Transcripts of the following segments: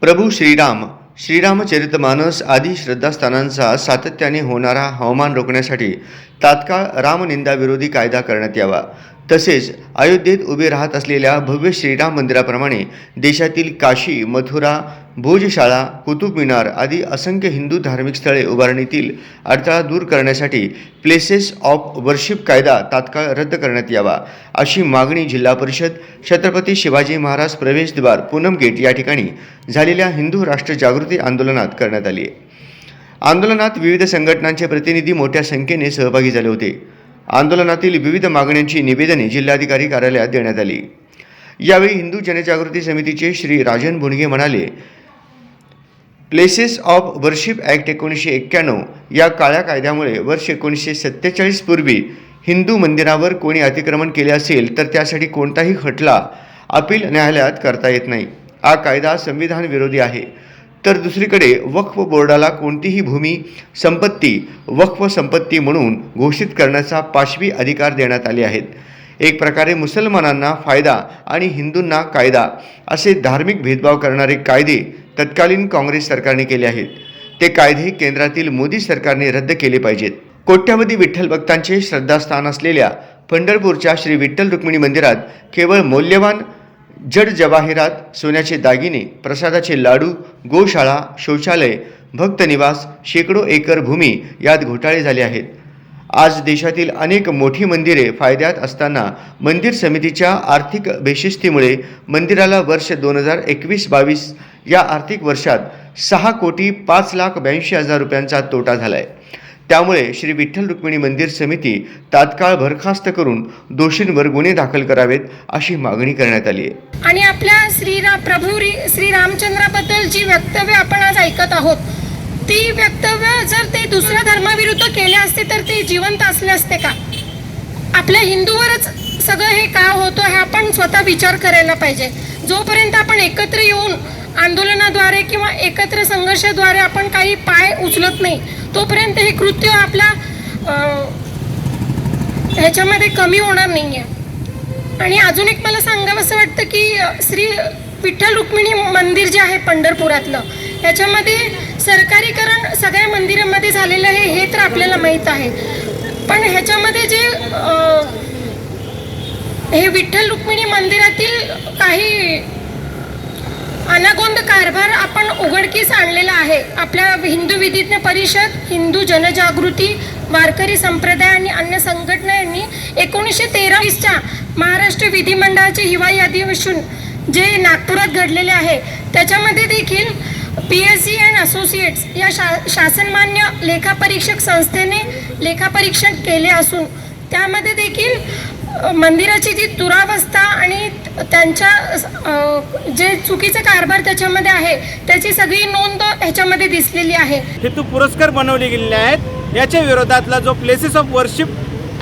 प्रभू श्रीराम. श्रीरामचरितमानस आदी श्रद्धास्थानांचा सातत्याने होणारा हवामान रोखण्यासाठी तात्काळ रामनिंदाविरोधी कायदा करण्यात यावा. तसेच अयोध्येत उभे राहत असलेल्या भव्य श्रीराम मंदिराप्रमाणे देशातील काशी मथुरा भोजशाळा कुतुब मिनार आदी असंख्य हिंदू धार्मिक स्थळे उभारणीतील अडथळा दूर करण्यासाठी प्लेसेस ऑफ वर्शिप कायदा तात्काळ रद्द करण्यात यावा अशी मागणी जिल्हा परिषद छत्रपती शिवाजी महाराज प्रवेशद्वार पूनम गेट या ठिकाणी झालेल्या हिंदू राष्ट्र जागृती आंदोलनात करण्यात आली. आहे आंदोलनात विविध संघटनांचे प्रतिनिधी मोठ्या संख्येने सहभागी झाले होते. आंदोलनातील विविध मागण्यांची निवेदने जिल्हाधिकारी कार्यालयात देण्यात आली. यावेळी हिंदू जनजागृती समितीचे श्री राजन भुणगे म्हणाले प्लेसेस ऑफ वर्शिप ॲक्ट एकोणीसशे एक्क्याण्णव या काळ्या कायद्यामुळे वर्ष एकोणीसशे सत्तेचाळीस पूर्वी हिंदू मंदिरावर कोणी अतिक्रमण केले असेल तर त्यासाठी कोणताही खटला अपील न्यायालयात करता येत नाही. हा कायदा संविधान विरोधी आहे. तर दुसरीकडे वक्फ बोर्डाला कोणतीही भूमी संपत्ती वक्फ संपत्ती म्हणून घोषित करण्याचा पाशवी अधिकार देण्यात आले आहेत. एक प्रकारे मुसलमानांना फायदा आणि हिंदूंना कायदा असे धार्मिक भेदभाव करणारे कायदे तत्कालीन काँग्रेस सरकारने केले आहेत. ते कायदे केंद्रातील मोदी सरकारने रद्द केले पाहिजेत. कोट्यावधी विठ्ठल भक्तांचे श्रद्धास्थान असलेल्या पंढरपूरच्या श्री विठ्ठल रुक्मिणी मंदिरात केवळ मौल्यवान जड जवाहिरात सोन्याचे दागिने प्रसादाचे लाडू गोशाळा शौचालय भक्तनिवास शेकडो एकर भूमी यात घोटाळे झाले आहेत. आज देशातील अनेक मोठी मंदिरे फायद्यात असताना मंदिर समितीच्या आर्थिक बेशिस्तीमुळे मंदिराला वर्ष दोन हजार एकवीस बावीस या आर्थिक वर्षात सहा कोटी पाच लाख ब्याऐंशी हजार रुपयांचा तोटा झाला आहे त्यामुळे श्री विठ्ठल रुक्मिणी मंदिर समिती तात्काळ बरखास्त करून दोषींवर गुन्हे दाखल करावेत अशी मागणी करण्यात आली आहे. आणि आपल्या श्रीरा प्रभू श्री श्रीरामचंद्राबद्दल जी वक्तव्य आपण आज ऐकत आहोत ती वक्तव्य जर ते दुसऱ्या धर्माविरुद्ध केले असते तर ते जिवंत असले असते का? आपल्या हिंदूवरच सगळं हे का होतं हे आपण स्वतः विचार करायला पाहिजे. जोपर्यंत आपण एकत्र येऊन आंदोलनाद्वारे किंवा एकत्र संघर्षाद्वारे आपण काही पाय उचलत नाही तोपर्यंत हे कृत्य आपल्या ह्याच्यामध्ये कमी होणार नाही आहे आणि अजून एक मला सांगावं असं वाटतं की श्री विठ्ठल रुक्मिणी मंदिर जे आहे पंढरपुरातलं याच्यामध्ये सरकारीकरण सगळ्या मंदिरामध्ये झालेलं आहे हे तर आपल्याला माहीत आहे. पण ह्याच्यामध्ये जे हे विठ्ठल रुक्मिणी मंदिरातील काही अनागोंद कारभार आपण उघडकीस आणलेला आहे. आपल्या हिंदू विधिज्ञ परिषद हिंदू जनजागृती वारकरी संप्रदाय आणि अन्य संघटना यांनी एकोणीसशे तेरावीसच्या महाराष्ट्र विधिमंडळाचे हिवाळी अधिवेशन जे नागपुरात घडलेले आहे त्याच्यामध्ये देखील P S C and associates या शा शासनमान्य लेखापरीक्षक संस्थेने लेखापरीक्षण केले असून त्यामध्ये देखील मंदिराची जी दुरावस्था आणि त्यांच्या जे चुकीचे कारभार त्याच्यामध्ये आहे त्याची सगळी नोंद ह्याच्यामध्ये दिसलेली आहे. हेतू पुरस्कार बनवले गेलेले आहेत. याच्या विरोधातला जो प्लेसेस ऑफ वर्शिप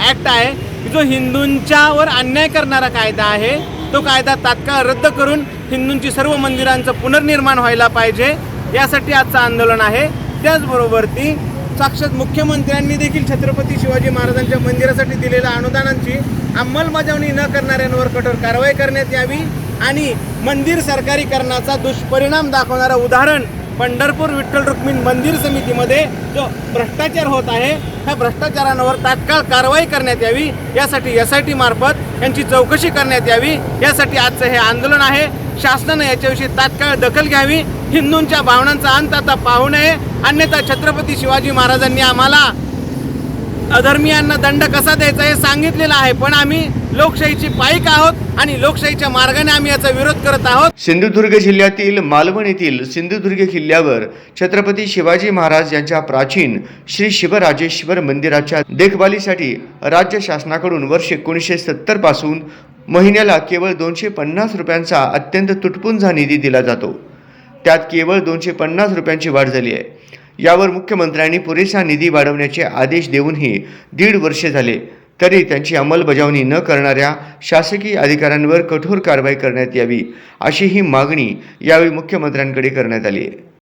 ॲक्ट आहे जो हिंदूंच्यावर अन्याय करणारा कायदा आहे तो कायदा तात्काळ रद्द करून हिंदूंची सर्व मंदिरांचं पुनर्निर्माण व्हायला पाहिजे. यासाठी आजचं आंदोलन आहे. त्याचबरोबर ती साक्षात मुख्यमंत्र्यांनी देखील छत्रपती शिवाजी महाराजांच्या मंदिरासाठी दिलेल्या अनुदानांची अंमलबजावणी न करणाऱ्यांवर कठोर कारवाई करण्यात यावी आणि मंदिर सरकारीकरणाचा दुष्परिणाम दाखवणारं उदाहरण पंढरपूर विठ्ठल रुक्मिणी मंदिर समितीमध्ये जो भ्रष्टाचार होत आहे ह्या भ्रष्टाचारांवर तात्काळ कारवाई करण्यात यावी यासाठी एस आय टी मार्फत यांची चौकशी करण्यात यावी यासाठी आजचं हे आंदोलन आहे. शासनानं याच्याविषयी तात्काळ दखल घ्यावी हिंदूंच्या भावनांचा अंत आता पाहू नये. अन्यथा छत्रपती शिवाजी महाराजांनी आम्हाला अधर्मीयांना दंड कसा द्यायचा हे सांगितलेलं आहे. पण आम्ही लोकशाहीची पाईक आहोत आणि लोकशाहीच्या मार्गाने आम्ही याचा विरोध करत आहोत. सिंधुदुर्ग जिल्ह्यातील मालवण येथील सिंधुदुर्ग किल्ल्यावर छत्रपती शिवाजी महाराज यांच्या प्राचीन श्री शिवराजेश्वर मंदिराच्या देखभालीसाठी राज्य शासनाकडून वर्ष एकोणीसशे सत्तरपासून महिन्याला केवळ दोनशे पन्नास रुपयांचा अत्यंत तुटपुंजा निधी दिला जातो. त्यात केवळ दोनशे पन्नास रुपयांची वाढ झाली आहे. यावर मुख्यमंत्र्यांनी पुरेसा निधी वाढवण्याचे आदेश देऊनही दीड वर्षे झाले. तरी त्यांची अंमलबजावणी न करणाऱ्या शासकीय अधिकाऱ्यांवर कठोर कारवाई करण्यात यावी अशी ही मागणी यावेळी मुख्यमंत्र्यांकडे करण्यात आली आहे.